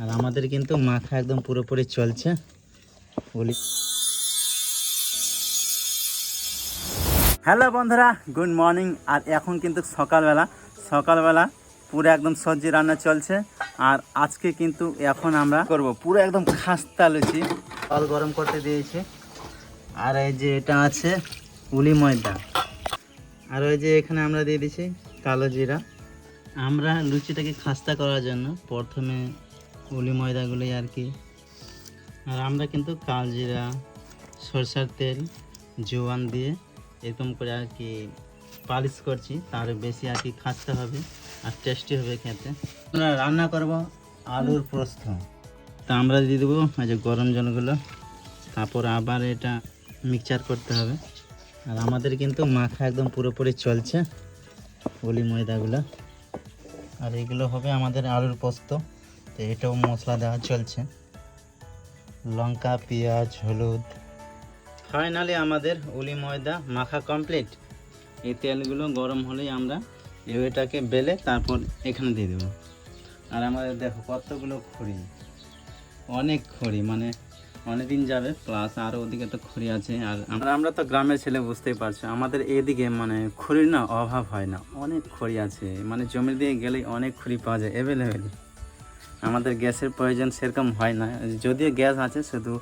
আর আমাদের কিন্তু মাথা একদম পুরোপুরি চলছে। বলি হ্যালো বন্ধুরা গুড মর্নিং। আর এখন কিন্তু সকালবেলা। সকালবেলা পুরো একদম সবজি রান্না চলছে। আর আজকে কিন্তু এখন আমরা করব? পুরো একদম খাস্তা লুচি। জল গরম করতে দিয়েছি। আর এই যে এটা আছে উলি ময়দা। আর ওই যে এখানে আমরা দিয়ে দিচ্ছি কালো জিরা। আমরা লুচিটাকে খাস্তা করার জন্য প্রথমে উলি ময়দাগুলোই আর কি। আর আমরা কিন্তু কালজিরা, সরষার তেল, জোয়ান দিয়ে এরকম করে আর কি পালিশ করছি। তার বেশি আর কি খাস্তা হবে আর টেস্টি হবে খেতে। আমরা রান্না করব আলুর প্রস্থ তা আমরা দিয়ে দেবো যে গরম জলগুলো। তারপর আবার এটা মিক্সচার করতে হবে। আর আমাদের কিন্তু মাখা একদম পুরোপুরি চলছে গলি ময়দাগুলো। আর এগুলো হবে আমাদের আলুর পোস্ত। তো এটাও মশলা দেওয়া চলছে। লঙ্কা, পেঁয়াজ, হলুদ। ফাইনালি আমাদের উলি ময়দা মাখা কমপ্লিট। এই তেলগুলো গরম হলেই আমরা এটাকে বেলে তারপর এখানে দিয়ে দেবো। আর আমাদের দেখো কতগুলো খড়ি। অনেক খড়ি মানে অনেকদিন যাবে প্লাস আরও ওদিকে তো খড়ি আছে, আর আমরা তো গ্রামের ছেলে বুঝতেই পারছ, আমাদের এদিকে মানে খড়ির না অভাব হয় না, অনেক খড়ি আছে মানে জমির দিকে গেলেই অনেক খড়ি পাওয়া যায় অ্যাভেলেবেল আমাদের গ্যাসের প্রয়োজন সেরকম হয় না। যদিও গ্যাস আছে, শুধু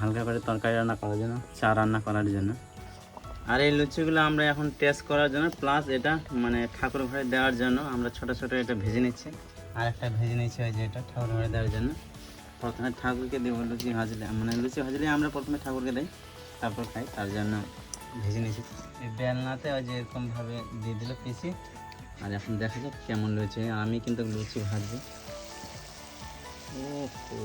হালকা করে তরকারি রান্না করার জন্য, চা রান্না করার জন্য। আর এই লুচিগুলো আমরা এখন টেস্ট করার জন্য প্লাস এটা মানে ঠাকুর ঘরে দেওয়ার জন্য আমরা ছোট ছোট এটা ভেজে নিচ্ছি। আর একটা ভেজে নিচ্ছি ওই যে এটা ঠাকুর ঘরে দেওয়ার জন্য। প্রথমে ঠাকুরকে দেবো লুচি ভাজলে। মানে লুচি ভাজলে আমরা প্রথমে ঠাকুরকে দিই, তারপর খাই, তার জন্য ভেজে নিয়েছি এই বেলনাতে ওই যে এরকমভাবে দিয়ে দিল পিসি। আর এখন দেখা যাক কেমন লুচি আমি কিন্তু লুচি ভাজবো ও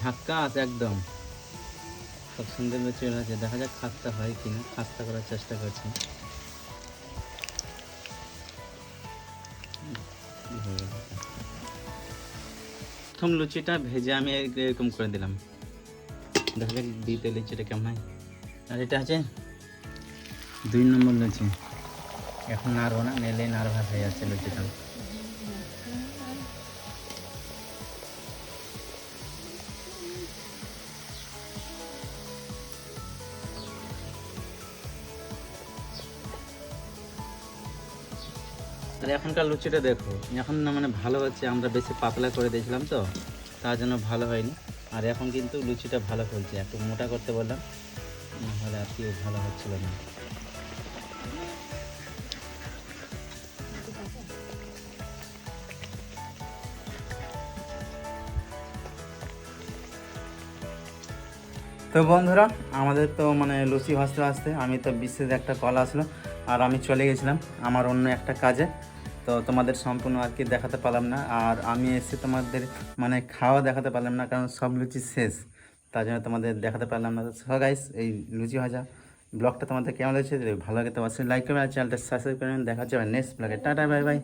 ঝাক্কাস একদম। খুব সুন্দর লুচি আছে দেখা যাক খাস্তা হয় কিনা। খাস্তা করার চেষ্টা করছি। প্রথম লুচিটা ভেজে আমি এরকম করে দিলাম। দেখা যাক দ্বিতীয় লুচিটা কেমন হয়। আর এটা আছে দুই নম্বর লুচি। এখন নাড়বো না নেলে নার্ভাস হয়ে যাচ্ছে লুচিটা আর এখনকার লুচিটা দেখো, এখন না মানে ভালো হচ্ছে, আমরা বেশি পাতলা করে দিয়েছিলাম তো, তার জন্য ভালো হয়নি। আর এখন কিন্তু লুচিটা ভালো ফুলছে একটু মোটা করতে বললাম নাহলে আর কি ভালো হচ্ছিল না। তো বন্ধুরা, আমাদের তো মানে লুচি ভাজতে ভাজতে আমি তো বিশেষ একটা কল আসলো আর আমি চলে গেছিলাম আমার অন্য একটা কাজে। তো তোমাদের সম্পূর্ণ আর কি দেখাতে পারলাম না আর আমি এসে তোমাদের মানে খাওয়া দেখাতে পারলাম না কারণ সব লুচি শেষ। তার জন্য তোমাদের দেখাতে পারলাম না। তো গাইস এই লুচি ভাজা ব্লগটা তোমাদের কেমন লাগছে? ভালো লাগে তো অবশ্যই লাইক করবেন আর চ্যানেলটা সাবস্ক্রাইব করবেন দেখা হচ্ছে নেক্সট ব্লগে টাটা বাই বাই